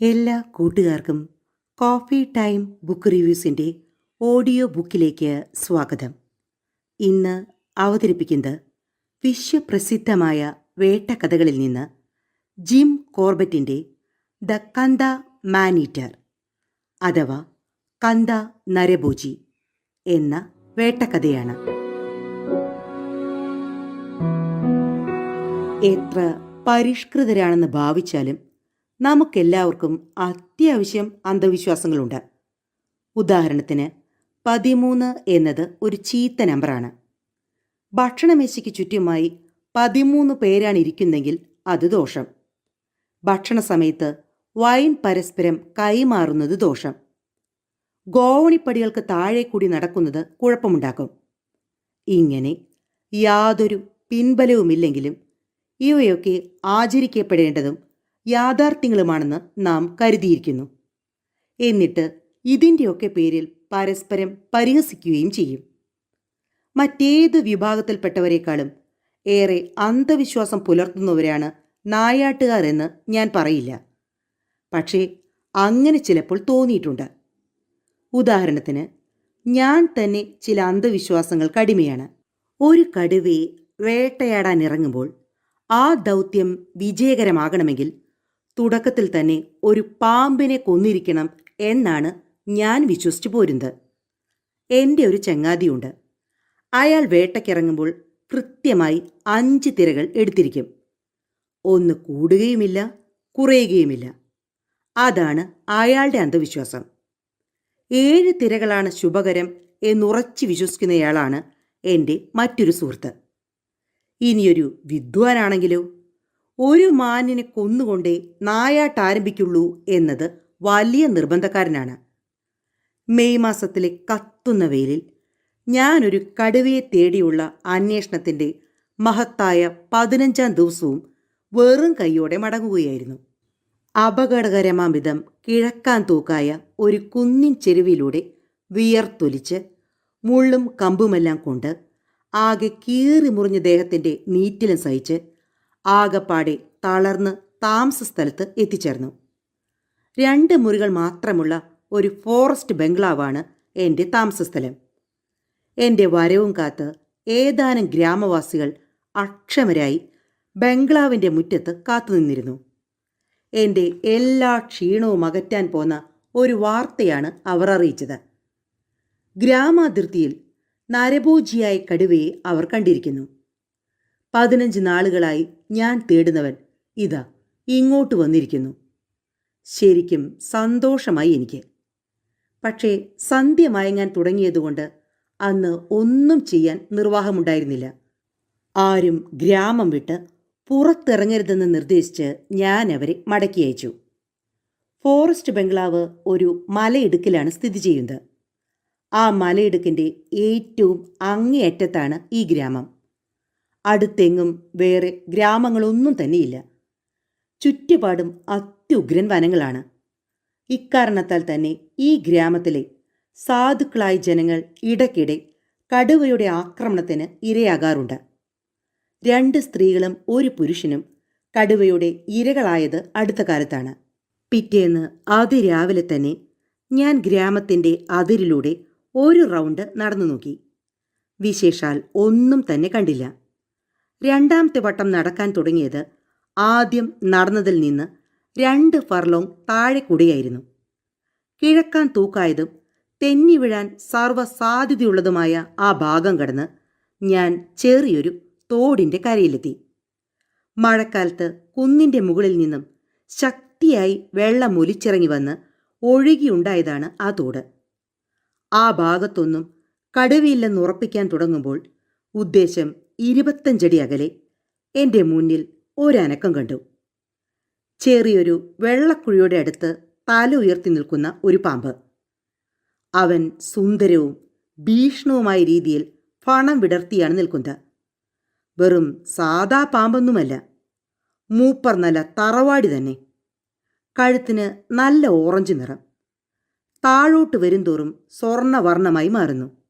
എല്ലാ കൂട്ടുകാർക്കും coffee time book റിവ്യൂസിന്റെ ഓഡിയോ ബുക്കിലേക്ക് സ്വാഗതം. ഇന്ന് അവതരിപ്പിക്കുന്നത് വിശ്വപ്രസിദ്ധമായ വേട്ടക്കഥകളിൽ നിന്ന് ജിം കോർബറ്റിന്റെ ദ കന്ത മാനീറ്റർ അഥവാ കന്ത നരഭോജി എന്ന വേട്ടക്കഥയാണ്. എത്ര പരിഷ്കൃതരാണെന്ന് ഭാവിച്ചാലും നമുക്കെല്ലാവർക്കും അത്യാവശ്യം അന്ധവിശ്വാസങ്ങളുണ്ട്. ഉദാഹരണത്തിന് പതിമൂന്ന് എന്നത് ഒരു ചീത്ത നമ്പറാണ്. ഭക്ഷണമേശയ്ക്ക് ചുറ്റുമായി പതിമൂന്ന് പേരാണ് ഇരിക്കുന്നെങ്കിൽ അത് ദോഷം. ഭക്ഷണ സമയത്ത് വൈൻ പരസ്പരം കൈമാറുന്നത് ദോഷം. ഗോവണിപ്പടികൾക്ക് താഴെ കൂടി നടക്കുന്നത് കുഴപ്പമുണ്ടാക്കും. ഇങ്ങനെ യാതൊരു പിൻബലവുമില്ലെങ്കിലും ഇവയൊക്കെ ആചരിക്കപ്പെടേണ്ടതും യാഥാർത്ഥ്യങ്ങളുമാണെന്ന് നാം കരുതിയിരിക്കുന്നു. എന്നിട്ട് ഇതിന്റെയൊക്കെ പേരിൽ പരസ്പരം പരിഹസിക്കുകയും ചെയ്യും. മറ്റേത് വിഭാഗത്തിൽപ്പെട്ടവരെക്കാളും ഏറെ അന്ധവിശ്വാസം പുലർത്തുന്നവരാണ് നായാട്ടുകാർ എന്ന് ഞാൻ പറയില്ല. പക്ഷേ അങ്ങനെ ചിലപ്പോൾ തോന്നിയിട്ടുണ്ട്. ഉദാഹരണത്തിന് ഞാൻ തന്നെ ചില അന്ധവിശ്വാസങ്ങൾ കടിമയാണ്. ഒരു കടുവയെ വേട്ടയാടാൻ ഇറങ്ങുമ്പോൾ ആ ദൗത്യം വിജയകരമാകണമെങ്കിൽ തുടക്കത്തിൽ തന്നെ ഒരു പാമ്പിനെ കൊന്നിരിക്കണം എന്നാണ് ഞാൻ വിശ്വസിച്ചു പോരുന്നത്. എന്റെ ഒരു ചങ്ങാതിയുണ്ട്. അയാൾ വേട്ടയ്ക്കിറങ്ങുമ്പോൾ കൃത്യമായി അഞ്ച് തിരകൾ എടുത്തിരിക്കും. ഒന്ന് കൂടുകയുമില്ല കുറയുകയുമില്ല. അതാണ് അയാളുടെ അന്ധവിശ്വാസം. ഏഴ് തിരകളാണ് ശുഭകരം എന്നുറച്ചു വിശ്വസിക്കുന്നയാളാണ് എന്റെ മറ്റൊരു സുഹൃത്ത്. ഇനിയൊരു വിദ്വാനാണെങ്കിലോ? ഒരു മാനിനെ കൊന്നുകൊണ്ടേ നായാട്ടാരംഭിക്കുള്ളൂ എന്നത് വലിയ നിർബന്ധക്കാരനാണ്. മെയ് മാസത്തിലെ കത്തുന്ന വെയിലിൽ ഞാനൊരു കടുവയെ തേടിയുള്ള അന്വേഷണത്തിന്റെ മഹത്തായ പതിനഞ്ചാം ദിവസവും വെറും കൈയോടെ മടങ്ങുകയായിരുന്നു. അപകടകരമാം വിധം കിഴക്കാൻ തൂക്കായ ഒരു കുന്നിൻ ചെരുവിലൂടെ വിയർത്തൊലിച്ച് മുള്ളും കമ്പുമെല്ലാം കൊണ്ട് ആകെ കീറി മുറിഞ്ഞ ദേഹത്തിന്റെ നീറ്റിലും സഹിച്ച് ആകപ്പാടെ തളർന്ന് താമസ സ്ഥലത്ത് എത്തിച്ചേർന്നു. രണ്ട് മുറികൾ മാത്രമുള്ള ഒരു ഫോറസ്റ്റ് ബംഗ്ലാവാണ് എന്റെ താമസസ്ഥലം എന്റെ വരവും കാത്ത് ഏതാനും ഗ്രാമവാസികൾ അക്ഷമരായി ബംഗ്ലാവിന്റെ മുറ്റത്ത് കാത്തുനിന്നിരുന്നു എന്റെ എല്ലാ ക്ഷീണവും അകറ്റാൻ പോന്ന ഒരു വാർത്തയാണ് അവർ അറിയിച്ചത്. ഗ്രാമാതിർത്തിയിൽ നരഭോജിയായ കടുവയെ അവർ കണ്ടിരിക്കുന്നു. പതിനഞ്ച് നാളുകളായി ഞാൻ തേടുന്നവൻ ഇതാ ഇങ്ങോട്ട് വന്നിരിക്കുന്നു. ശരിക്കും സന്തോഷമായി എനിക്ക്. പക്ഷേ സന്ധ്യ മയങ്ങാൻ തുടങ്ങിയതുകൊണ്ട് അന്ന് ഒന്നും ചെയ്യാൻ നിർവാഹമുണ്ടായിരുന്നില്ല. ആരും ഗ്രാമം വിട്ട് പുറത്തിറങ്ങരുതെന്ന് നിർദ്ദേശിച്ച് ഞാൻ അവരെ മടക്കി അയച്ചു. ഫോറസ്റ്റ് ബംഗ്ലാവ് ഒരു മലയിടുക്കിലാണ് സ്ഥിതി ചെയ്യുന്നത്. ആ മലയിടുക്കിന്റെ ഏറ്റവും അങ്ങേയറ്റത്താണ് ഈ ഗ്രാമം. അടുത്തെങ്ങും വേറെ ഗ്രാമങ്ങളൊന്നും തന്നെയില്ല. ചുറ്റുപാടും അത്യുഗ്രൻ വനങ്ങളാണ്. ഇക്കാരണത്താൽ തന്നെ ഈ ഗ്രാമത്തിലെ സാധുക്കളായ ജനങ്ങൾ ഇടയ്ക്കിടെ കടുവയുടെ ആക്രമണത്തിന് ഇരയാകാറുണ്ട്. രണ്ട് സ്ത്രീകളും ഒരു പുരുഷനും കടുവയുടെ ഇരകളായത് അടുത്ത കാലത്താണ്. പിറ്റേന്ന് അതിരാവിലെ തന്നെ ഞാൻ ഗ്രാമത്തിന്റെ അതിരിലൂടെ ഒരു റൗണ്ട് നടന്നു നോക്കി. വിശേഷാൽ ഒന്നും തന്നെ കണ്ടില്ല. രണ്ടാമത്തെ വട്ടം നടക്കാൻ തുടങ്ങിയത് ആദ്യം നടന്നതിൽ നിന്ന് രണ്ട് ഫർലോങ് താഴെ കൂടിയായിരുന്നു. കിഴക്കാൻ തൂക്കായതും തെന്നി വീഴാൻ സർവസാധ്യതയുള്ളതുമായ ആ ഭാഗം കടന്ന് ഞാൻ ചെറിയൊരു തോടിന്റെ കരയിലെത്തി. മഴക്കാലത്ത് കുന്നിന്റെ മുകളിൽ നിന്നും ശക്തിയായി വെള്ളം ഒലിച്ചിറങ്ങി വന്ന് ഒഴുകിയുണ്ടായതാണ് ആ തോട്. ആ ഭാഗത്തൊന്നും കടുവയില്ലെന്ന് ഉറപ്പിക്കാൻ തുടങ്ങുമ്പോൾ ഉദ്ദേശം ഇരുപത്തഞ്ചടി അകലെ എന്റെ മുന്നിൽ ഒരനക്കം കണ്ടു. ചെറിയൊരു വെള്ളക്കുഴിയുടെ അടുത്ത് തല ഉയർത്തി നിൽക്കുന്ന ഒരു പാമ്പ്. അവൻ സുന്ദരവും ഭീഷണവുമായ രീതിയിൽ ഫണം വിടർത്തിയാണ് നിൽക്കുന്നത്. വെറും സാദാ പാമ്പൊന്നുമല്ല മൂപ്പർ നല്ല തറവാടി തന്നെ. കഴുത്തിന് നല്ല ഓറഞ്ച് നിറം. താഴോട്ട് വരുംതോറും സ്വർണവർണമായി മാറുന്നു.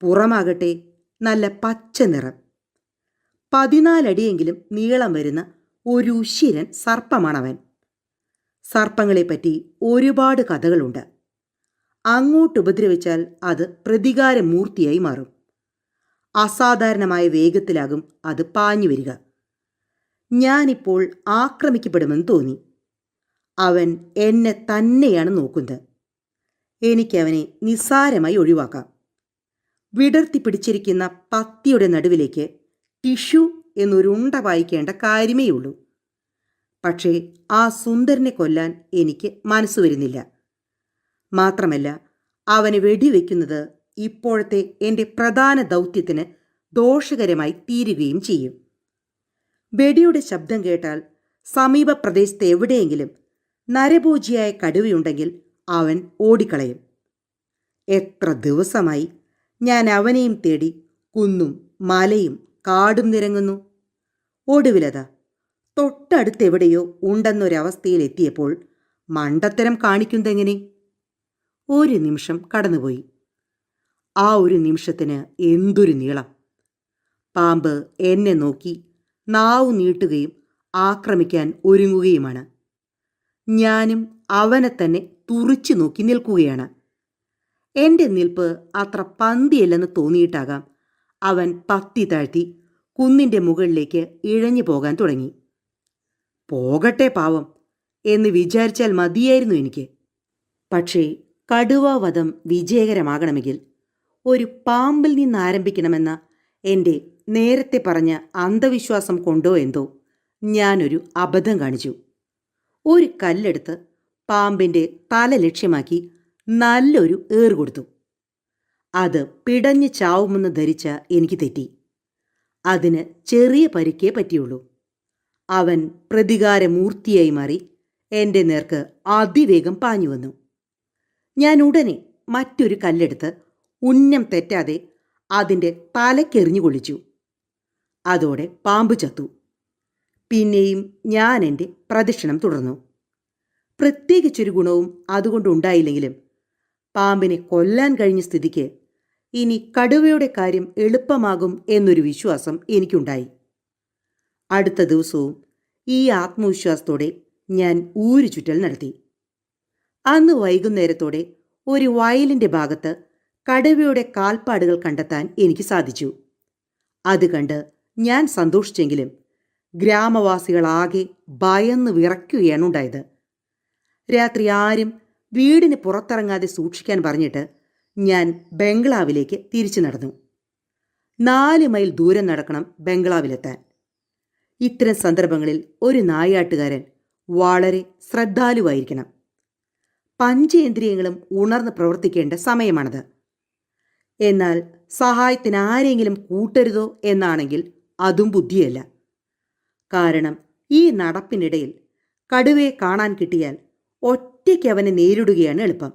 പുറമാകട്ടെ നല്ല പച്ച നിറം. പതിനാലടിയെങ്കിലും നീളം വരുന്ന ഒരു ഉശിരൻ സർപ്പമാണവൻ. സർപ്പങ്ങളെപ്പറ്റി ഒരുപാട് കഥകളുണ്ട്. അങ്ങോട്ട് ഉപദ്രവിച്ചാൽ അത് പ്രതികാരമൂർത്തിയായി മാറും. അസാധാരണമായ വേഗത്തിലാകും അത് പാഞ്ഞു വരിക. ഞാനിപ്പോൾ ആക്രമിക്കപ്പെടുമെന്ന് തോന്നി. അവൻ എന്നെ തന്നെയാണ് നോക്കുന്നത്. എനിക്കവനെ നിസ്സാരമായി ഒഴിവാക്കാം. വിടർത്തി പിടിച്ചിരിക്കുന്ന പത്തിയുടെ നടുവിലേക്ക് ടിഷ്യൂ എന്നൊരു ഉണ്ട വായിക്കേണ്ട കാര്യമേയുള്ളൂ പക്ഷേ ആ സുന്ദരനെ കൊല്ലാൻ എനിക്ക് മനസ്സ് വരുന്നില്ല. മാത്രമല്ല അവനെ വെടിവെക്കുന്നത് ഇപ്പോഴത്തെ എന്റെ പ്രധാന ദൗത്യത്തിന് ദോഷകരമായി തീരുകയും ചെയ്യും. വെടിയുടെ ശബ്ദം കേട്ടാൽ സമീപ പ്രദേശത്ത് എവിടെയെങ്കിലും നരഭോജിയായ കടുവയുണ്ടെങ്കിൽ അവൻ ഓടിക്കളയും. എത്ര ദിവസമായി ഞാൻ അവനെയും തേടി കുന്നും മലയും കാടും നിരങ്ങുന്നു. ഒടുവിലത തൊട്ടടുത്തെവിടെയോ ഉണ്ടെന്നൊരവസ്ഥയിൽ എത്തിയപ്പോൾ മണ്ടത്തരം കാണിക്കുന്നതെങ്ങനെ? ഒരു നിമിഷം കടന്നുപോയി. ആ ഒരു നിമിഷത്തിന് എന്തൊരു നീളം. പാമ്പ് എന്നെ നോക്കി നാവു നീട്ടുകയും ആക്രമിക്കാൻ ഒരുങ്ങുകയുമാണ്. ഞാനും അവനെ തന്നെ തുറിച്ചു നോക്കി നിൽക്കുകയാണ്. എന്റെ നിൽപ്പ് അത്ര പന്തിയല്ലെന്ന് തോന്നിയിട്ടാകാം അവൻ പത്തി താഴ്ത്തി കുന്നിന്റെ മുകളിലേക്ക് ഇഴഞ്ഞു പോകാൻ തുടങ്ങി. പോകട്ടെ പാവം എന്ന് വിചാരിച്ചാൽ മതിയായിരുന്നു എനിക്ക്. പക്ഷേ കടുവാവധം വിജയകരമാകണമെങ്കിൽ ഒരു പാമ്പിൽ നിന്ന് ആരംഭിക്കണമെന്ന എന്റെ നേരത്തെ പറഞ്ഞ അന്ധവിശ്വാസം കൊണ്ടോ എന്തോ ഞാനൊരു അബദ്ധം കാണിച്ചു. ഒരു കല്ലെടുത്ത് പാമ്പിന്റെ തല ലക്ഷ്യമാക്കി നല്ലൊരു ഏറ് കൊടുത്തു. അത് പിടഞ്ഞ് ചാവുമെന്ന് ധരിച്ച എനിക്ക് തെറ്റി. അതിന് ചെറിയ പരിക്കേ പറ്റിയുള്ളൂ. അവൻ പ്രതികാരമൂർത്തിയായി മാറി എന്റെ നേർക്ക് അതിവേഗം പാഞ്ഞു വന്നു. ഞാൻ ഉടനെ മറ്റൊരു കല്ലെടുത്ത് ഉന്നം തെറ്റാതെ അതിന്റെ തലക്കെറിഞ്ഞു കൊള്ളിച്ചു അതോടെ പാമ്പ് ചത്തു. പിന്നെയും ഞാൻ എന്റെ പ്രദക്ഷിണം തുടർന്നു. പ്രത്യേകിച്ചൊരു ഗുണവും അതുകൊണ്ടുണ്ടായില്ലെങ്കിലും പാമ്പിനെ കൊല്ലാൻ കഴിഞ്ഞ സ്ഥിതിക്ക് ഇനി കടുവയുടെ കാര്യം എളുപ്പമാകും എന്നൊരു വിശ്വാസം എനിക്കുണ്ടായി. അടുത്ത ദിവസവും ഈ ആത്മവിശ്വാസത്തോടെ ഞാൻ ഊരു ചുറ്റൽ നടത്തി. അന്ന് വൈകുന്നേരത്തോടെ ഒരു വയലിന്റെ ഭാഗത്ത് കടുവയുടെ കാൽപ്പാടുകൾ കണ്ടെത്താൻ എനിക്ക് സാധിച്ചു. അത് കണ്ട് ഞാൻ സന്തോഷിച്ചെങ്കിലും ഗ്രാമവാസികളാകെ ഭയന്ന് വിറയ്ക്കുകയാണ് ഉണ്ടായത്. രാത്രി ആരും വീടിന് പുറത്തിറങ്ങാതെ സൂക്ഷിക്കാൻ പറഞ്ഞിട്ട് ഞാൻ ബംഗ്ലാവിലേക്ക് തിരിച്ചു നടന്നു. നാല് മൈൽ ദൂരം നടക്കണം ബംഗ്ലാവിലെത്താൻ. ഇത്തരം സന്ദർഭങ്ങളിൽ ഒരു നായാട്ടുകാരൻ വളരെ ശ്രദ്ധാലുവായിരിക്കണം. പഞ്ചേന്ദ്രിയങ്ങളും ഉണർന്ന് പ്രവർത്തിക്കേണ്ട സമയമാണത്. എന്നാൽ സഹായത്തിന് ആരെങ്കിലും കൂട്ടരുതോ എന്നാണെങ്കിൽ അതും ബുദ്ധിയല്ല. കാരണം ഈ നടപ്പിനിടയിൽ കടുവയെ കാണാൻ കിട്ടിയാൽ ഒറ്റയ്ക്ക് അവനെ നേരിടുകയാണ് എളുപ്പം.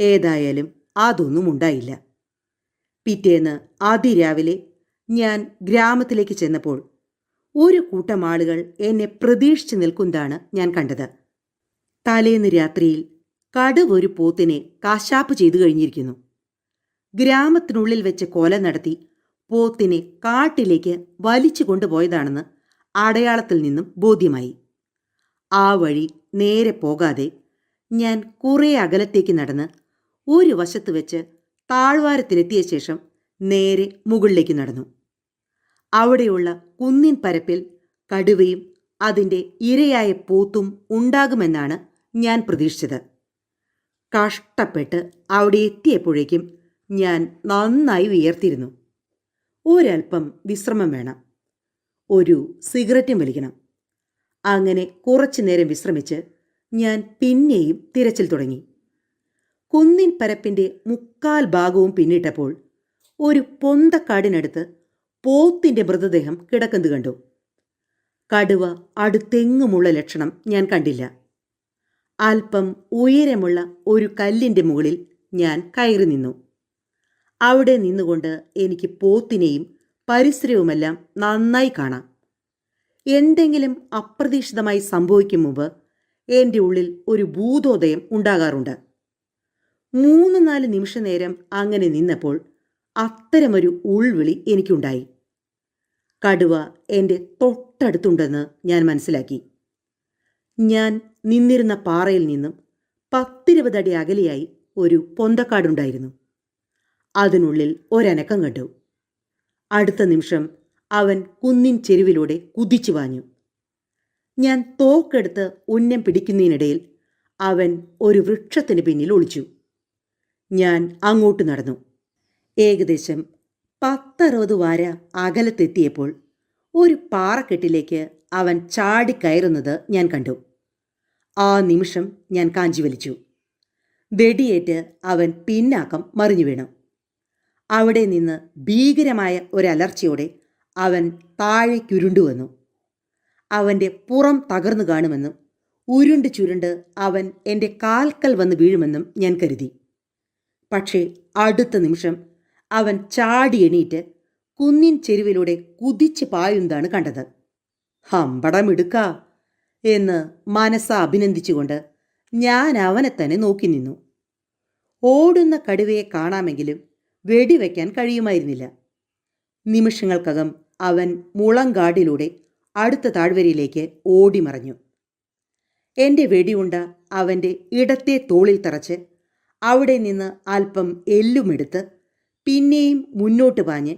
ഏതായാലും അതൊന്നും ഉണ്ടായില്ല. പിറ്റേന്ന് അതിരാവിലെ ഞാൻ ഗ്രാമത്തിലേക്ക് ചെന്നപ്പോൾ ഒരു കൂട്ടം ആളുകൾ എന്നെ പ്രതീക്ഷിച്ചു നിൽക്കുന്നതാണ് ഞാൻ കണ്ടത്. തലേന്ന് രാത്രിയിൽ കടുവൊരു പോത്തിനെ കാശാപ്പ് ചെയ്തു കഴിഞ്ഞിരിക്കുന്നു. ഗ്രാമത്തിനുള്ളിൽ വെച്ച് കൊല നടത്തി പോത്തിനെ കാട്ടിലേക്ക് വലിച്ചു കൊണ്ടുപോയതാണെന്ന് അടയാളത്തിൽ നിന്നും ബോധ്യമായി. ആ വഴി നേരെ പോകാതെ ഞാൻ കുറേ അകലത്തേക്ക് നടന്ന് ഒരു വശത്ത് വെച്ച് താഴ്വാരത്തിലെത്തിയ ശേഷം നേരെ മുകളിലേക്ക് നടന്നു. അവിടെയുള്ള കുന്നിൻ പരപ്പിൽ കടുവയും അതിന്റെ ഇരയായ പോത്തും ഉണ്ടാകുമെന്നാണ് ഞാൻ പ്രതീക്ഷിച്ചത്. കഷ്ടപ്പെട്ട് അവിടെ എത്തിയപ്പോഴേക്കും ഞാൻ നന്നായി വിയർത്തിരുന്നു ഒരൽപ്പം വിശ്രമം വേണം. ഒരു സിഗരറ്റും വലിക്കണം. അങ്ങനെ കുറച്ചു നേരം വിശ്രമിച്ച് ഞാൻ പിന്നെയും തിരച്ചിൽ തുടങ്ങി. കുന്നിൻ പരപ്പിന്റെ മുക്കാൽ ഭാഗവും പിന്നിട്ടപ്പോൾ ഒരു പൊന്തക്കാടിനടുത്ത് പോത്തിന്റെ മൃതദേഹം കിടക്കുന്നത് കണ്ടു. കടുവ അടുത്തെങ്ങുമുള്ള ലക്ഷണം ഞാൻ കണ്ടില്ല. അല്പം ഉയരമുള്ള ഒരു കല്ലിന്റെ മുകളിൽ ഞാൻ കയറി നിന്നു. അവിടെ നിന്നുകൊണ്ട് എനിക്ക് പോത്തിനെയും പരിസരവുമെല്ലാം നന്നായി കാണാം. എന്തെങ്കിലും അപ്രതീക്ഷിതമായി സംഭവിക്കും മുമ്പ് എന്റെ ഉള്ളിൽ ഒരു ഭൂതോദയം ഉണ്ടാകാറുണ്ട്. മൂന്ന് നാല് നിമിഷ നേരം അങ്ങനെ നിന്നപ്പോൾ അത്തരമൊരു ഉൾവിളി എനിക്കുണ്ടായി. കടുവ എന്റെ തൊട്ടടുത്തുണ്ടെന്ന് ഞാൻ മനസ്സിലാക്കി. ഞാൻ നിന്നിരുന്ന പാറയിൽ നിന്നും പത്തിരുപതടി അകലെയായി ഒരു പൊന്തക്കാടുണ്ടായിരുന്നു. അതിനുള്ളിൽ ഒരനക്കം കണ്ടു. അടുത്ത നിമിഷം അവൻ കുന്നിൻ ചെരുവിലൂടെ കുതിച്ചു വാഞ്ഞു. ഞാൻ തോക്കെടുത്ത് ഉന്നം പിടിക്കുന്നതിനിടയിൽ അവൻ ഒരു വൃക്ഷത്തിന് പിന്നിൽ ഒളിച്ചു. ഞാൻ അങ്ങോട്ട് നടന്നു. ഏകദേശം പത്തറുപത് വാര അകലത്തെത്തിയപ്പോൾ ഒരു പാറക്കെട്ടിലേക്ക് അവൻ ചാടിക്കയറുന്നത് ഞാൻ കണ്ടു. ആ നിമിഷം ഞാൻ കാഞ്ചി വലിച്ചു വെടിയേറ്റ് അവൻ പിന്നാക്കം മറിഞ്ഞു വീണു. അവിടെ നിന്ന് ഭീകരമായ ഒരലർച്ചയോടെ അവൻ താഴേക്കുരുണ്ടു വന്നു. അവന്റെ പുറം തകർന്നു കാണുമെന്നും ഉരുണ്ട് ചുരുണ്ട് അവൻ എന്റെ കാൽക്കൽ വന്ന് വീഴുമെന്നും ഞാൻ കരുതി. പക്ഷേ അടുത്ത നിമിഷം അവൻ ചാടി എണീറ്റ് കുന്നിൻ ചെരുവിലൂടെ കുതിച്ച് പായുന്നതാണ് കണ്ടത്. ഹമ്പടമിടുക്ക എന്ന് മനസ്സ അഭിനന്ദിച്ചുകൊണ്ട് ഞാൻ അവനെ തന്നെ നോക്കി നിന്നു. ഓടുന്ന കടുവയെ കാണാമെങ്കിലും വെടിവെക്കാൻ കഴിയുമായിരുന്നില്ല. നിമിഷങ്ങൾക്കകം അവൻ മുളങ്കാടിലൂടെ അടുത്ത താഴ്വരയിലേക്ക് ഓടിമറഞ്ഞു. എന്റെ വെടിയുണ്ട അവന്റെ ഇടത്തെ തോളിൽ തറച്ച് അവിടെ നിന്ന് അല്പം എല്ലുമെടുത്ത് പിന്നെയും മുന്നോട്ട് പാഞ്ഞ്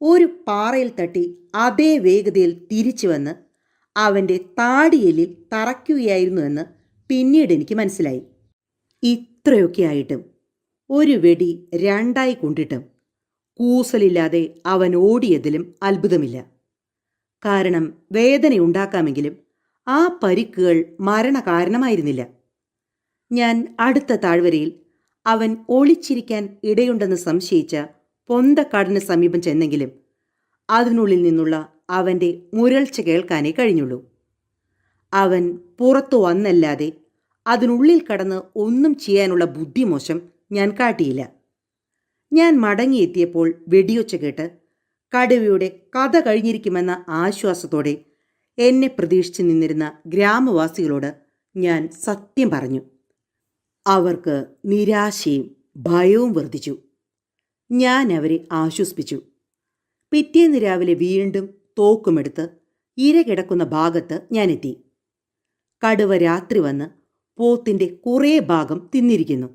ഒരു പാറയിൽ തട്ടി അതേ വേഗതയിൽ തിരിച്ചു വന്ന് അവന്റെ താടിയെല്ലിൽ തറയ്ക്കുകയായിരുന്നുവെന്ന് പിന്നീട് എനിക്ക് മനസ്സിലായി. ഇത്രയൊക്കെ ആയിട്ടും ഒരു വെടി രണ്ടായി കൊണ്ടിട്ടും കൂസലില്ലാതെ അവൻ ഓടിയതിലും അത്ഭുതമില്ല. കാരണം വേദനയുണ്ടാക്കാമെങ്കിലും ആ പരിക്കുകൾ മരണകാരണമായിരുന്നില്ല. ഞാൻ അടുത്ത താഴ്വരയിൽ അവൻ ഒളിച്ചിരിക്കാൻ ഇടയുണ്ടെന്ന് സംശയിച്ച പൊന്തക്കാടിന് സമീപം ചെന്നെങ്കിലും അതിനുള്ളിൽ നിന്നുള്ള അവന്റെ മുരൾച്ച കേൾക്കാനേ കഴിഞ്ഞുള്ളൂ. അവൻ പുറത്തു വന്നല്ലാതെ അതിനുള്ളിൽ കടന്ന് ഒന്നും ചെയ്യാനുള്ള ബുദ്ധിമോശം ഞാൻ കാട്ടിയില്ല. ഞാൻ മടങ്ങിയെത്തിയപ്പോൾ വെടിയൊച്ച കേട്ട് കടുവയുടെ കഥ കഴിഞ്ഞിരിക്കുമെന്ന ആശ്വാസത്തോടെ എന്നെ പ്രതീക്ഷിച്ച് നിന്നിരുന്ന ഗ്രാമവാസികളോട് ഞാൻ സത്യം പറഞ്ഞു. അവർക്ക് നിരാശയും ഭയവും വർദ്ധിച്ചു. ഞാൻ അവരെ ആശ്വസിപ്പിച്ചു. പിറ്റേന്ന് രാവിലെ വീണ്ടും തോക്കുമെടുത്ത് ഇര കിടക്കുന്ന ഭാഗത്ത് ഞാനെത്തി കടുവ രാത്രി വന്ന് പോത്തിന്റെ കുറേ ഭാഗം തിന്നിരിക്കുന്നു.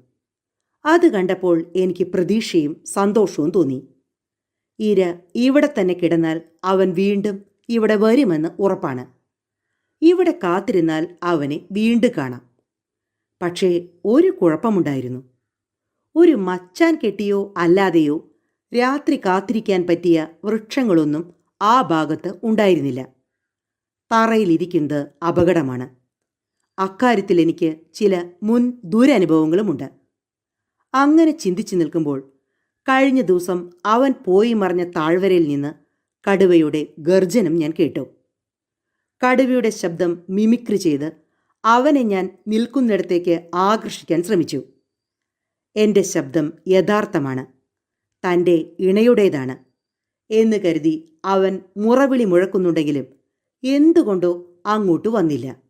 അത് കണ്ടപ്പോൾ എനിക്ക് പ്രതീക്ഷയും സന്തോഷവും തോന്നി. ഇര ഇവിടെ തന്നെ കിടന്നാൽ അവൻ വീണ്ടും ഇവിടെ വരുമെന്ന് ഉറപ്പാണ്. ഇവിടെ കാത്തിരുന്നാൽ അവനെ വീണ്ടും കാണാം. പക്ഷേ ഒരു കുഴപ്പമുണ്ടായിരുന്നു. ഒരു മച്ചാൻ കെട്ടിയോ അല്ലാതെയോ രാത്രി കാത്തിരിക്കാൻ പറ്റിയ വൃക്ഷങ്ങളൊന്നും ആ ഭാഗത്ത് ഉണ്ടായിരുന്നില്ല. തറയിലിരിക്കുന്നത് അപകടമാണ്. അക്കാര്യത്തിൽ എനിക്ക് ചില മുൻ ദുരനുഭവങ്ങളുമുണ്ട്. അങ്ങനെ ചിന്തിച്ചു നിൽക്കുമ്പോൾ കഴിഞ്ഞ ദിവസം അവൻ പോയി മറിഞ്ഞ താഴ്വരയിൽ നിന്ന് കടുവയുടെ ഗർജനം ഞാൻ കേട്ടു. കടുവയുടെ ശബ്ദം മിമിക്രി ചെയ്ത് അവനെ ഞാൻ നിൽക്കുന്നിടത്തേക്ക് ആകർഷിക്കാൻ ശ്രമിച്ചു. എന്റെ ശബ്ദം യഥാർത്ഥമാണ്. തന്റെ ഇണയുടേതാണ്. എന്ന് കരുതി അവൻ മുറവിളി മുഴക്കുന്നുണ്ടെങ്കിലും എന്തുകൊണ്ടോ അങ്ങോട്ട് വന്നില്ല.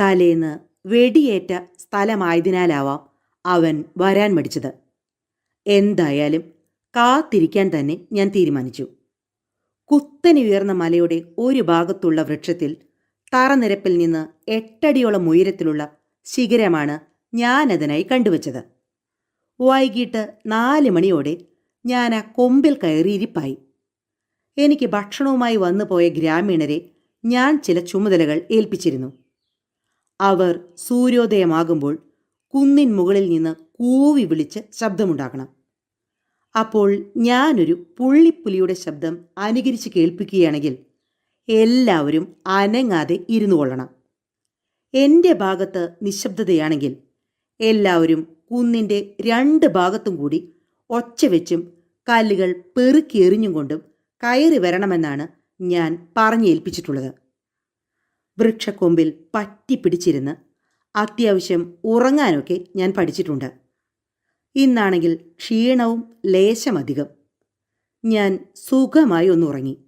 തലേന്ന് വെടിയേറ്റ സ്ഥലമായതിനാലാവാം അവൻ വരാൻ മടിച്ചത്. എന്തായാലും കാത്തിരിക്കാൻ തന്നെ ഞാൻ തീരുമാനിച്ചു. കുത്തനെ ഉയർന്ന മലയുടെ ഒരു ഭാഗത്തുള്ള വൃക്ഷത്തിൽ തറനിരപ്പിൽ നിന്ന് എട്ടടിയോളം ഉയരത്തിലുള്ള ശിഖരമാണ് ഞാനതിനായി കണ്ടുവച്ചത്. വൈകിട്ട് നാല് മണിയോടെ ഞാൻ ആ കൊമ്പിൽ കയറിയിരിപ്പായി എനിക്ക് ഭക്ഷണവുമായി വന്നുപോയ ഗ്രാമീണരെ ഞാൻ ചില ചുമതലകൾ ഏൽപ്പിച്ചിരുന്നു. അവർ സൂര്യോദയമാകുമ്പോൾ കുന്നിൻ മുകളിൽ നിന്ന് കൂവി വിളിച്ച് ശബ്ദമുണ്ടാക്കണം അപ്പോൾ ഞാനൊരു പുള്ളിപ്പുലിയുടെ ശബ്ദം അനുകരിച്ച് കേൾപ്പിക്കുകയാണെങ്കിൽ എല്ലാവരും അനങ്ങാതെ ഇരുന്നു കൊള്ളണം. എന്റെ ഭാഗത്ത് നിശബ്ദതയാണെങ്കിൽ എല്ലാവരും കുന്നിന്റെ രണ്ട് ഭാഗത്തും കൂടി ഒച്ച വെച്ചും കല്ലുകൾ പെറുക്കി എറിഞ്ഞും കൊണ്ടും കയറി വരണമെന്നാണ് ഞാൻ പറഞ്ഞേൽപ്പിച്ചിട്ടുള്ളത്. വൃക്ഷക്കൊമ്പിൽ പറ്റി പിടിച്ചിരുന്ന് അത്യാവശ്യം ഉറങ്ങാനൊക്കെ ഞാൻ പഠിച്ചിട്ടുണ്ട്. ഇന്നാണെങ്കിൽ ക്ഷീണവും ലേശമധികം. ഞാൻ സുഖമായി ഒന്നുറങ്ങി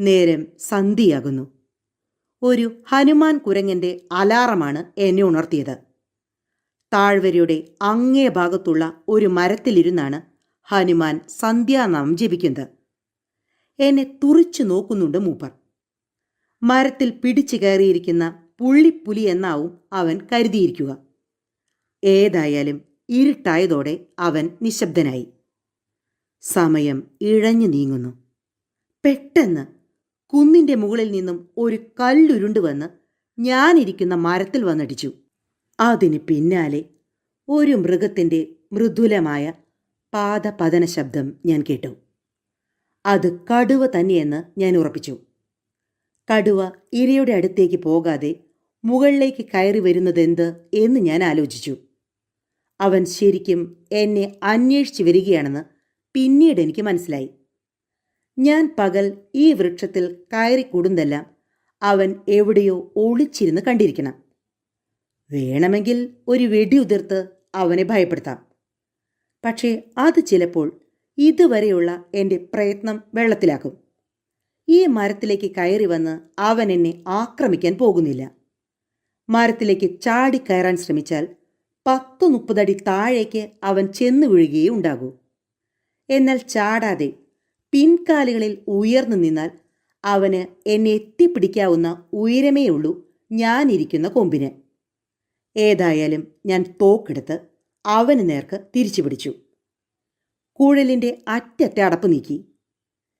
നേരം സന്ധിയാകുന്നു. ഒരു ഹനുമാൻ കുരങ്ങന്റെ അലാറമാണ് എന്നെ ഉണർത്തിയത്. താഴ്വരയുടെ അങ്ങേ ഭാഗത്തുള്ള ഒരു മരത്തിലിരുന്നാണ് ഹനുമാൻ സന്ധ്യാനാമം ജപിക്കുന്നത്. എന്നെ തുറിച്ചു നോക്കുന്നുണ്ട് മൂപ്പർ. മരത്തിൽ പിടിച്ചു കയറിയിരിക്കുന്ന പുള്ളിപ്പുലി എന്നാവും അവൻ കരുതിയിരിക്കുക. ഏതായാലും ഇരുട്ടായതോടെ അവൻ നിശബ്ദനായി. സമയം ഇഴഞ്ഞു നീങ്ങുന്നു. പെട്ടെന്ന് കുന്നിന്റെ മുകളിൽ നിന്നും ഒരു കല്ലുരുണ്ട് വന്ന് ഞാനിരിക്കുന്ന മരത്തിൽ വന്നടിച്ചു. അതിന് പിന്നാലെ ഒരു മൃഗത്തിന്റെ മൃദുലമായ പാദപതന ശബ്ദം ഞാൻ കേട്ടു. അത് കടുവ തന്നെയെന്ന് ഞാൻ ഉറപ്പിച്ചു. കടുവ ഇരയുടെ അടുത്തേക്ക് പോകാതെ മുകളിലേക്ക് കയറി വരുന്നതെന്ത് എന്ന് ഞാൻ ആലോചിച്ചു. അവൻ ശരിക്കും എന്നെ അന്വേഷിച്ചു വരികയാണെന്ന് പിന്നീട് എനിക്ക് മനസ്സിലായി. ഞാൻ പകൽ ഈ വൃക്ഷത്തിൽ കയറി കൂടുന്നെല്ലാം അവൻ എവിടെയോ ഒളിച്ചിരുന്ന് കണ്ടിരിക്കണം. വേണമെങ്കിൽ ഒരു വെടിയുതിർത്ത് അവനെ ഭയപ്പെടുത്താം. പക്ഷേ അത് ചിലപ്പോൾ ഇതുവരെയുള്ള എന്റെ പ്രയത്നം വെള്ളത്തിലാക്കും. ഈ മരത്തിലേക്ക് കയറി വന്ന് അവൻ എന്നെ ആക്രമിക്കാൻ പോകുന്നില്ല. മരത്തിലേക്ക് ചാടി കയറാൻ ശ്രമിച്ചാൽ പത്ത് മുപ്പതടി താഴേക്ക് അവൻ ചെന്നു വീഴുകയേ ഉണ്ടാകൂ. എന്നാൽ ചാടാതെ പിൻകാലുകളിൽ ഉയർന്നു നിന്നാൽ അവന് എന്നെ എത്തിപ്പിടിക്കാവുന്ന ഉയരമേയുള്ളൂ ഞാനിരിക്കുന്ന കൊമ്പിന്. ഏതായാലും ഞാൻ തോക്കെടുത്ത് അവന് നേർക്ക് തിരിച്ചു പിടിച്ചു. കുഴലിന്റെ അറ്റത്തെ അടപ്പ് നീക്കി.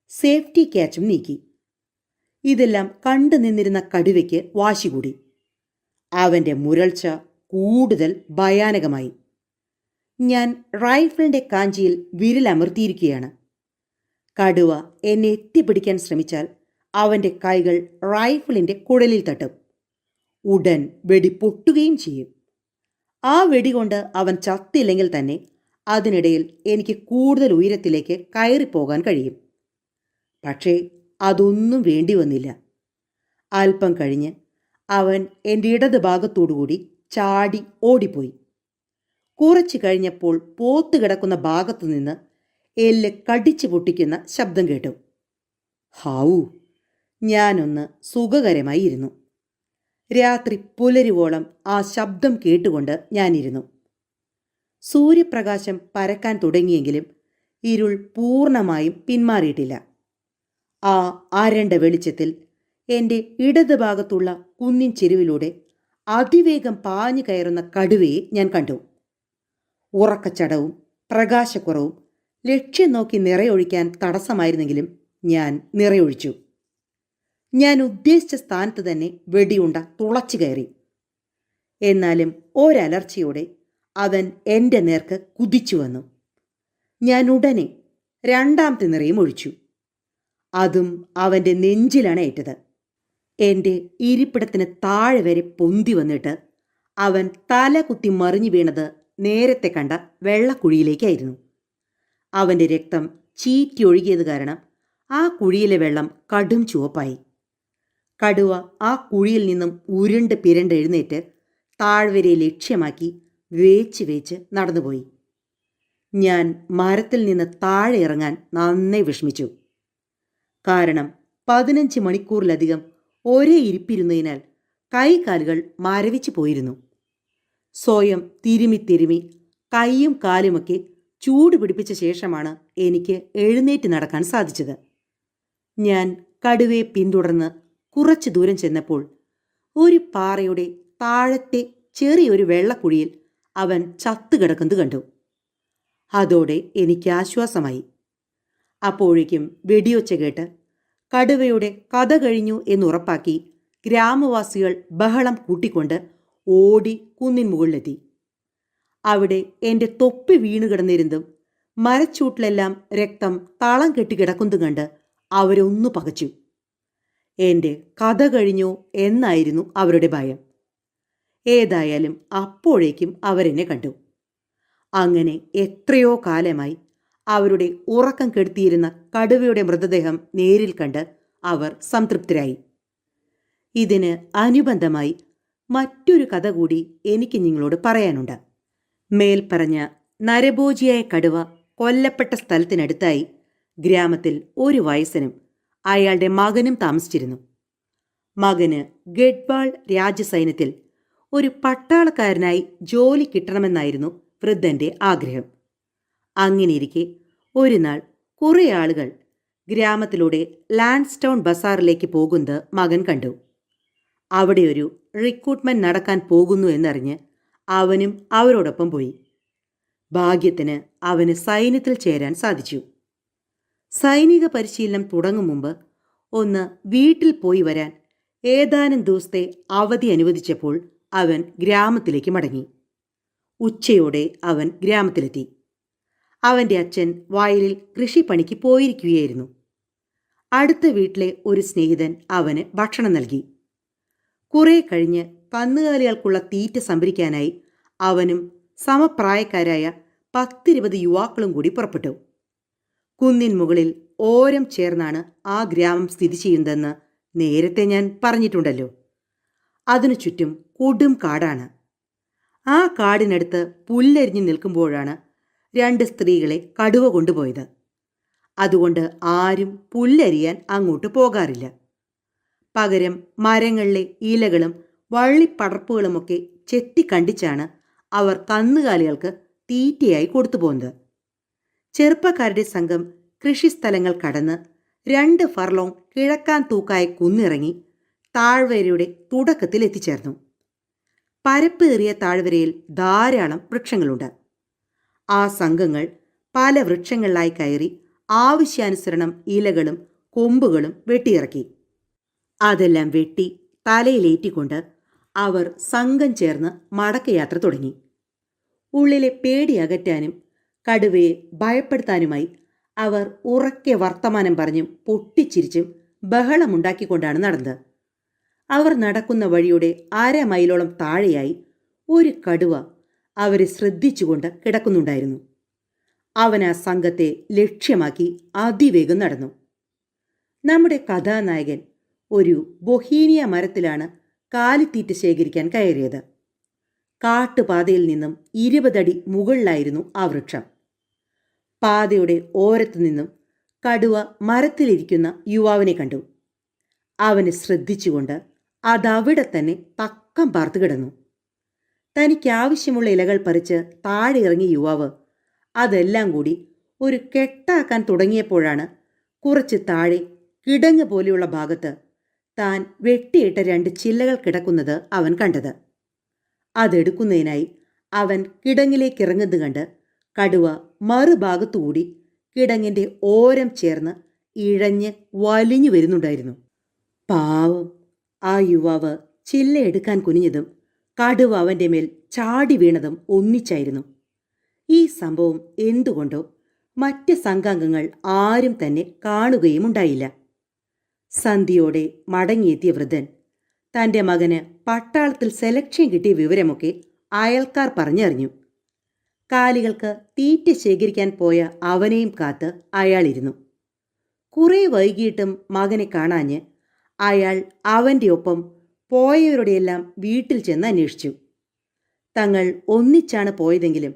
സേഫ്റ്റി ക്യാച്ചും നീക്കി. ഇതെല്ലാം കണ്ടു നിന്നിരുന്ന കടുവയ്ക്ക് വാശി കൂടി അവന്റെ മുരൾച്ച കൂടുതൽ ഭയാനകമായി. ഞാൻ റൈഫിളിന്റെ കാഞ്ചിയിൽ വിരലമർത്തിയിരിക്കുകയാണ്. കടുവ എന്നെ എത്തിപ്പിടിക്കാൻ ശ്രമിച്ചാൽ അവന്റെ കൈകൾ റൈഫിളിന്റെ കുടലിൽ തട്ടും. ഉടൻ വെടി പൊട്ടുകയും ചെയ്യും. ആ വെടികൊണ്ട് അവൻ ചത്തില്ലെങ്കിൽ തന്നെ അതിനിടയിൽ എനിക്ക് കൂടുതൽ ഉയരത്തിലേക്ക് കയറിപ്പോകാൻ കഴിയും. പക്ഷേ അതൊന്നും വേണ്ടി വന്നില്ല. അല്പം കഴിഞ്ഞ് അവൻ എന്റെ ഇടത് ഭാഗത്തോടുകൂടി ചാടി ഓടിപ്പോയി. കുറച്ചു കഴിഞ്ഞപ്പോൾ പോത്ത് കിടക്കുന്ന ഭാഗത്തു നിന്ന് എല്ല് കടിച്ചു പൊട്ടിക്കുന്ന ശബ്ദം കേട്ടു. ഹാവൂ ഞാനൊന്ന് സുഖകരമായി ഇരുന്നു. രാത്രി പുലരുവോളം ആ ശബ്ദം കേട്ടുകൊണ്ട് ഞാനിരുന്നു. സൂര്യപ്രകാശം പരക്കാൻ തുടങ്ങിയെങ്കിലും ഇരുൾ പൂർണമായും പിന്മാറിയിട്ടില്ല. ആ അരണ്ട വെളിച്ചത്തിൽ എന്റെ ഇടതുഭാഗത്തുള്ള കുന്നിൻ ചെരുവിലൂടെ അതിവേഗം പാഞ്ഞു കയറുന്ന കടുവയെ ഞാൻ കണ്ടു. ഉറക്കച്ചടവും പ്രകാശക്കുറവും ലക്ഷ്യം നോക്കി നിറയൊഴിക്കാൻ തടസ്സമായിരുന്നെങ്കിലും ഞാൻ നിറയൊഴിച്ചു. ഞാൻ ഉദ്ദേശിച്ച സ്ഥാനത്ത് തന്നെ വെടിയുണ്ട തുളച്ചു കയറി. എന്നാലും ഒരലർച്ചയോടെ അവൻ എന്റെ നേർക്ക് കുതിച്ചു വന്നു. ഞാൻ ഉടനെ രണ്ടാമത്തെ നിറയും ഒഴിച്ചു. അതും അവന്റെ നെഞ്ചിലാണ് ഏറ്റത്. എന്റെ ഇരിപ്പിടത്തിന് താഴെ വരെ പൊന്തി വന്നിട്ട് അവൻ തല കുത്തി മറിഞ്ഞു വീണത് നേരത്തെ കണ്ട വെള്ളക്കുഴിയിലേക്കായിരുന്നു. അവന്റെ രക്തം ചീറ്റിയൊഴുകിയത് കാരണം ആ കുഴിയിലെ വെള്ളം കടും ചുവപ്പായി. കടുവ ആ കുഴിയിൽ നിന്നും ഉരുണ്ട് പിരണ്ട് എഴുന്നേറ്റ് താഴ്വരയെ ലക്ഷ്യമാക്കി വേച്ച് വേച്ച് നടന്നുപോയി. ഞാൻ മരത്തിൽ നിന്ന് താഴെ ഇറങ്ങാൻ നന്നേ വിഷമിച്ചു. കാരണം പതിനഞ്ച് മണിക്കൂറിലധികം ഒരേ ഇരിപ്പിരുന്നതിനാൽ കൈകാലുകൾ മരവിച്ചു പോയിരുന്നു. സ്വയം തിരുമി തിരുമി കൈയും കാലുമൊക്കെ ചൂട് പിടിപ്പിച്ച ശേഷമാണ് എനിക്ക് എഴുന്നേറ്റ് നടക്കാൻ സാധിച്ചത്. ഞാൻ കടുവയെ പിന്തുടർന്ന് കുറച്ചു ദൂരം ചെന്നപ്പോൾ ഒരു പാറയുടെ താഴത്തെ ചെറിയൊരു വെള്ളക്കുഴിയിൽ അവൻ ചത്തുകിടക്കുന്നത് കണ്ടു. അതോടെ എനിക്ക് ആശ്വാസമായി. അപ്പോഴേക്കും വെടിയൊച്ച കേട്ട് കടുവയുടെ കഥ കഴിഞ്ഞു എന്നുറപ്പാക്കി ഗ്രാമവാസികൾ ബഹളം കൂട്ടിക്കൊണ്ട് ഓടി കുന്നിൻ മുകളിലെത്തി. അവിടെ എന്റെ തൊപ്പി വീണു കിടന്നിരുന്നും. മരച്ചൂട്ടിലെല്ലാം രക്തം താളം കെട്ടി കിടക്കുന്നത് കണ്ട് അവരൊന്നു പകച്ചു. എന്റെ കഥ കഴിഞ്ഞോ എന്നായിരുന്നു അവരുടെ ഭയം. ഏതായാലും അപ്പോഴേക്കും അവരെന്നെ കണ്ടു. അങ്ങനെ എത്രയോ കാലമായി അവരുടെ ഉറക്കം കെടുത്തിയിരുന്ന കടുവയുടെ മൃതദേഹം നേരിൽ കണ്ട് അവർ സംതൃപ്തരായി. ഇതിന് അനുബന്ധമായി മറ്റൊരു കഥ കൂടി എനിക്ക് നിങ്ങളോട് പറയാനുണ്ട്. മേൽപ്പറഞ്ഞ നരഭോജിയായ കടുവ കൊല്ലപ്പെട്ട സ്ഥലത്തിനടുത്തായി ഗ്രാമത്തിൽ ഒരു വയസ്സനും അയാളുടെ മകനും താമസിച്ചിരുന്നു. മകന് ഗഡ്വാൾ രാജ്യസൈന്യത്തിൽ ഒരു പട്ടാളക്കാരനായി ജോലി കിട്ടണമെന്നായിരുന്നു വൃദ്ധന്റെ ആഗ്രഹം. അങ്ങനെയിരിക്കെ ഒരു നാൾ കുറേ ആളുകൾ ഗ്രാമത്തിലൂടെ ലാൻഡ്സ്റ്റൗൺ ബസാറിലേക്ക് പോകുന്നത് മകൻ കണ്ടു. അവിടെ ഒരു റിക്രൂട്ട്മെന്റ് നടക്കാൻ പോകുന്നു എന്നറിഞ്ഞ് അവനും അവരോടൊപ്പം പോയി. ഭാഗ്യത്തിന് അവന് സൈന്യത്തിൽ ചേരാൻ സാധിച്ചു. സൈനിക പരിശീലനം തുടങ്ങും മുമ്പ് ഒന്ന് വീട്ടിൽ പോയി വരാൻ ഏതാനും ദിവസത്തെ അവധി അനുവദിച്ചപ്പോൾ അവൻ ഗ്രാമത്തിലേക്ക് മടങ്ങി. ഉച്ചയോടെ അവൻ ഗ്രാമത്തിലെത്തി. അവന്റെ അച്ഛൻ വയലിൽ കൃഷിപ്പണിക്ക് പോയിരിക്കുകയായിരുന്നു. അടുത്ത വീട്ടിലെ ഒരു സ്നേഹിതൻ അവന് ഭക്ഷണം നൽകി. കുറേ കഴിഞ്ഞ് കന്നുകാലികൾക്കുള്ള തീറ്റ സംഭരിക്കാനായി അവനും സമപ്രായക്കാരായ പത്തിരുപത് യുവാക്കളും കൂടി പുറപ്പെട്ടു. കുന്നിൻ മുകളിൽ ഓരം ചേർന്നാണ് ആ ഗ്രാമം സ്ഥിതി ചെയ്യുന്നതെന്ന് നേരത്തെ ഞാൻ പറഞ്ഞിട്ടുണ്ടല്ലോ. അതിനു ചുറ്റും കൊടും കാടാണ്. ആ കാടിനടുത്ത് പുല്ലരിഞ്ഞു നിൽക്കുമ്പോഴാണ് രണ്ട് സ്ത്രീകളെ കടുവ കൊണ്ടുപോയത്. അതുകൊണ്ട് ആരും പുല്ലരിയാൻ അങ്ങോട്ട് പോകാറില്ല. പകരം മരങ്ങളിലെ ഇലകളും വള്ളിപ്പടർപ്പുകളുമൊക്കെ ചെത്തിക്കണ്ടിച്ചാണ് അവർ കന്നുകാലികൾക്ക് തീറ്റയായി കൊടുത്തുപോകുന്നത് ചെറുപ്പക്കാരുടെ സംഘം കൃഷിസ്ഥലങ്ങൾ കടന്ന് രണ്ട് ഫർലോങ് കിഴക്കാൻ തൂക്കായ കുന്നിറങ്ങി താഴ്വരയുടെ തുടക്കത്തിൽ എത്തിച്ചേർന്നു. പരപ്പേറിയ താഴ്വരയിൽ ധാരാളം വൃക്ഷങ്ങളുണ്ട്. ആ സംഘങ്ങൾ പല വൃക്ഷങ്ങളിലായി കയറി ആവശ്യാനുസരണം ഇലകളും കൊമ്പുകളും വെട്ടിയിറക്കി. അതെല്ലാം വെട്ടി തലയിലേറ്റിക്കൊണ്ട് അവർ സംഘം ചേർന്ന് മടക്കയാത്ര തുടങ്ങി. ഉള്ളിലെ പേടി അകറ്റാനും കടുവയെ ഭയപ്പെടുത്താനുമായി അവർ ഉറക്കെ വർത്തമാനം പറഞ്ഞും പൊട്ടിച്ചിരിച്ചും ബഹളമുണ്ടാക്കിക്കൊണ്ടാണ് നടന്നത്. അവർ നടക്കുന്ന വഴിയുടെ അര മൈലോളം താഴെയായി ഒരു കടുവ അവരെ ശ്രദ്ധിച്ചുകൊണ്ട് കിടക്കുന്നുണ്ടായിരുന്നു. അവൻ ആ സംഘത്തെ ലക്ഷ്യമാക്കി അതിവേഗം നടന്നു. നമ്മുടെ കഥാനായകൻ ഒരു ബൊഹീനിയ മരത്തിലാണ് കാലിത്തീറ്റ ശേഖരിക്കാൻ കയറിയത്. കാട്ടുപാതയിൽ നിന്നും ഇരുപതടി മുകളിലായിരുന്നു ആ വൃക്ഷം. പാതയുടെ ഓരത്തു നിന്നും കടുവ മരത്തിലിരിക്കുന്ന യുവാവിനെ കണ്ടു. അവനെ ശ്രദ്ധിച്ചുകൊണ്ട് അതവിടെ തന്നെ പക്കം പാർത്തു കിടന്നു. തനിക്കാവശ്യമുള്ള ഇലകൾ പറിച്ച് താഴെ ഇറങ്ങിയ യുവാവ് അതെല്ലാം കൂടി ഒരു കെട്ടാക്കാൻ തുടങ്ങിയപ്പോഴാണ് കുറച്ച് താഴെ കിടങ്ങ് പോലെയുള്ള ഭാഗത്ത് താൻ വെട്ടിയിട്ട രണ്ട് ചില്ലകൾ കിടക്കുന്നത് അവൻ കണ്ടത്. അതെടുക്കുന്നതിനായി അവൻ കിടങ്ങിലേക്ക് ഇറങ്ങുന്നത് കണ്ട് കടുവ മറുഭാഗത്തുകൂടി കിടങ്ങിന്റെ ഓരം ചേർന്ന് ഇഴഞ്ഞ് വലിഞ്ഞു വരുന്നുണ്ടായിരുന്നു. പാവം ആ യുവാവ് ചില്ല എടുക്കാൻ കുനിഞ്ഞതും കടുവ അവന്റെ മേൽ ചാടി വീണതും ഒന്നിച്ചായിരുന്നു. ഈ സംഭവം എന്തുകൊണ്ടോ മറ്റ് സംഘാംഗങ്ങൾ ആരും തന്നെ കാണുകയും ഉണ്ടായില്ല സന്ധ്യയോടെ മടങ്ങിയെത്തിയ വൃദ്ധൻ. തന്റെ മകന് പട്ടാളത്തിൽ സെലക്ഷൻ കിട്ടിയ വിവരമൊക്കെ അയൽക്കാർ പറഞ്ഞറിഞ്ഞു. കാലികൾക്ക് തീറ്റ ശേഖരിക്കാൻ പോയ അവനെയും കാത്ത് അയാളിരുന്നു. കുറേ വൈകിട്ടും മകനെ കാണാഞ്ഞ് അയാൾ അവന്റെ ഒപ്പം പോയവരുടെയെല്ലാം വീട്ടിൽ ചെന്ന് അന്വേഷിച്ചു. തങ്ങൾ ഒന്നിച്ചാണ് പോയതെങ്കിലും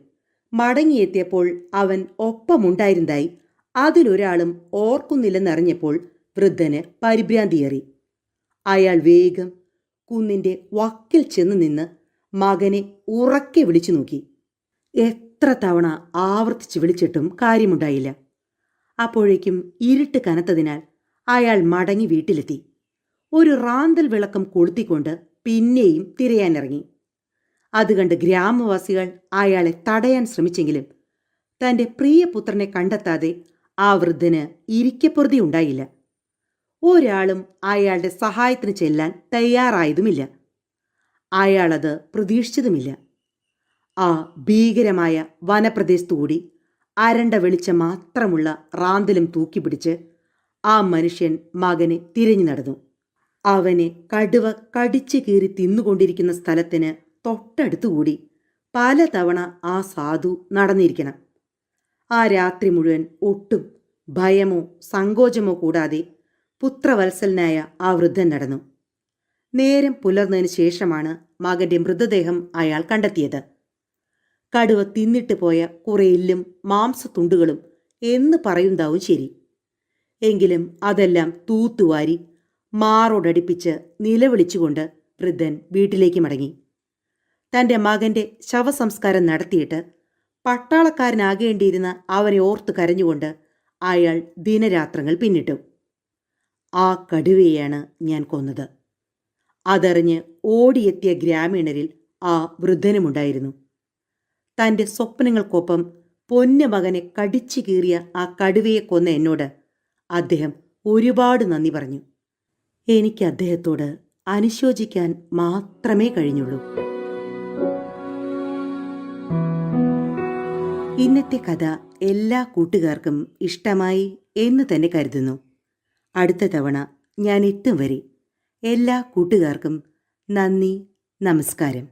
മടങ്ങിയെത്തിയപ്പോൾ അവൻ ഒപ്പമുണ്ടായിരുന്നതായി അതിലൊരാളും ഓർക്കുന്നില്ലെന്നറിഞ്ഞപ്പോൾ വൃദ്ധന് പരിഭ്രാന്തിയേറി. അയാൾ വേഗം കുന്നിന്റെ വക്കിൽ ചെന്ന് നിന്ന് മകനെ ഉറക്കെ വിളിച്ചു നോക്കി. എത്ര തവണ ആവർത്തിച്ച് വിളിച്ചിട്ടും കാര്യമുണ്ടായില്ല. അപ്പോഴേക്കും ഇരുട്ട് കനത്തതിനാൽ അയാൾ മടങ്ങി വീട്ടിലെത്തി. ഒരു റാന്തൽ വിളക്കം കൊളുത്തിക്കൊണ്ട് പിന്നെയും തിരയാനിറങ്ങി. അതുകണ്ട് ഗ്രാമവാസികൾ അയാളെ തടയാൻ ശ്രമിച്ചെങ്കിലും തന്റെ പ്രിയപുത്രനെ കണ്ടെത്താതെ ആ വൃദ്ധന് ഇരിക്കപ്പുറതി ഉണ്ടായില്ല. ഒരാളും അയാളുടെ സഹായത്തിന് ചെല്ലാൻ തയ്യാറായതുമില്ല. അയാളത് പ്രതീക്ഷിച്ചതുമില്ല. ആ ഭീകരമായ വനപ്രദേശത്തുകൂടി അരണ്ട വെളിച്ചം മാത്രമുള്ള റാന്തലും തൂക്കിപ്പിടിച്ച് ആ മനുഷ്യൻ മകനെ തിരഞ്ഞു നടന്നു. അവനെ കടുവ കടിച്ചു കീറി തിന്നുകൊണ്ടിരിക്കുന്ന സ്ഥലത്തിന് തൊട്ടടുത്തുകൂടി പലതവണ ആ സാധു നടന്നിരിക്കണം. ആ രാത്രി മുഴുവൻ ഒട്ടും ഭയമോ സങ്കോചമോ കൂടാതെ പുത്രവത്സലനായ ആ വൃദ്ധൻ നടന്നു. നേരം പുലർന്നതിന് ശേഷമാണ് മകന്റെ മൃതദേഹം അയാൾ കണ്ടെത്തിയത്. കടുവ തിന്നിട്ട് പോയ കുറെ എല്ലും മാംസത്തുണ്ടുകളും എന്ന് പറയുന്നതാവും ശരി. എങ്കിലും അതെല്ലാം തൂത്തുവാരി മാറോടടിപ്പിച്ച് നിലവിളിച്ചുകൊണ്ട് വൃദ്ധൻ വീട്ടിലേക്ക് മടങ്ങി. തന്റെ മകന്റെ ശവസംസ്കാരം നടത്തിയിട്ട് പട്ടാളക്കാരനാകേണ്ടിയിരുന്ന അവനെ ഓർത്ത് കരഞ്ഞുകൊണ്ട് അയാൾ ദിനരാത്രങ്ങൾ പിന്നിട്ടു. ആ കടുവയാണ് ഞാൻ കൊന്നത്. അതറിഞ്ഞ് ഓടിയെത്തിയ ഗ്രാമീണരിൽ ആ വൃദ്ധനുമുണ്ടായിരുന്നു. തന്റെ സ്വപ്നങ്ങൾക്കൊപ്പം പൊന്നു മകനെ കടിച്ചു കീറിയ ആ കടുവയെ കൊന്ന എന്നോട് അദ്ദേഹം ഒരുപാട് നന്ദി പറഞ്ഞു. എനിക്ക് അദ്ദേഹത്തോട് അനുശോചിക്കാൻ മാത്രമേ കഴിഞ്ഞുള്ളൂ. ഇന്നത്തെ കഥ എല്ലാ കൂട്ടുകാർക്കും ഇഷ്ടമായി എന്ന് തന്നെ കരുതുന്നു. അടുത്ത തവണ ഞാൻ എത്തും വരെ എല്ലാ കൂട്ടുകാർക്കും നന്ദി നമസ്കാരം.